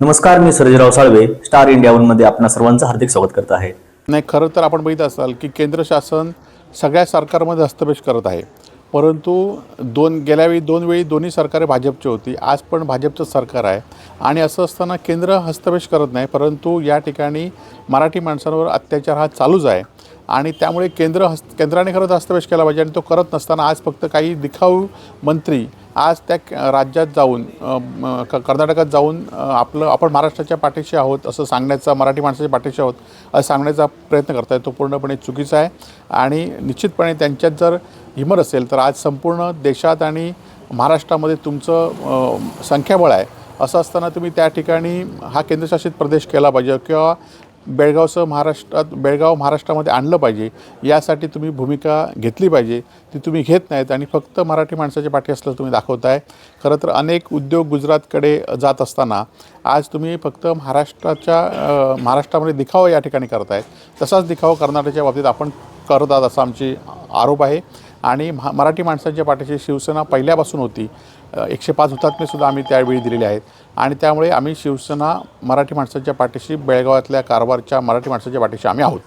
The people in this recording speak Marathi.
नमस्कार मी सर्जराव साळवे स्टार इंडिया मध्ये आपणा सर्वांचं हार्दिक स्वागत करत आहे. नाही खरं तर आपण बघित असाल की केंद्र शासन सगळ्या सरकारमध्ये हस्तक्षेप करत आहे. परंतु दोन गेल्यावेळी दोन वेळी दोन्ही सरकारे भाजपची होती. आज पण भाजपचं सरकार आहे. आणि असं असताना केंद्र हस्तक्षेप करत नाही परंतु या ठिकाणी मराठी माणसांवर अत्याचार हा चालूच आहे. आणि त्यामुळे केंद्र हस्त केंद्राने खरंच हस्तक्षेप केला पाहिजे आणि तो करत नसताना आज फक्त काही दिखाऊ मंत्री आज त्या राज्यात जाऊन क- कर्नाटकात जाऊन आपलं आपण महाराष्ट्राच्या पाठीशी आहोत असं सांगण्याचा मराठी माणसाच्या पाठीशी आहोत असं सांगण्याचा प्रयत्न करत आहे तो पूर्णपणे चुकीचा आहे. आणि निश्चितपणे त्यांच्यात जर हिमर असेल तर आज संपूर्ण देशात आणि महाराष्ट्रामध्ये तुमचं संख्याबळ आहे. असं असताना तुम्ही त्या ठिकाणी हा केंद्रशासित प्रदेश केला पाहिजे किंवा बेळगावसह महाराष्ट्रात बेळगाव महाराष्ट्रामध्ये आणलं पाहिजे. यासाठी तुम्ही भूमिका घेतली पाहिजे. ती तुम्ही घेत नाहीत आणि फक्त मराठी माणसाच्या पाठी असलं तुम्ही दाखवताय. खरं तर अनेक उद्योग गुजरातकडे जात असताना आज तुम्ही फक्त महाराष्ट्राच्या महाराष्ट्रामध्ये दिखावा या ठिकाणी करतायत. तसाच दिखावा कर्नाटकच्या बाबतीत आपण करत आहात असा आमची आरोप आहे. आणि महा मराठी माणसांच्या पाठीशी शिवसेना पहिल्यापासून होती. एकशे पाच हुतात्मेसुद्धा आम्ही त्यावेळी दिलेले आहेत. आणि त्यामुळे आम्ही शिवसेना मराठी माणसांच्या पाठीशी बेळगावातल्या कारवारच्या मराठी माणसांच्या पाठीशी आम्ही आहोत.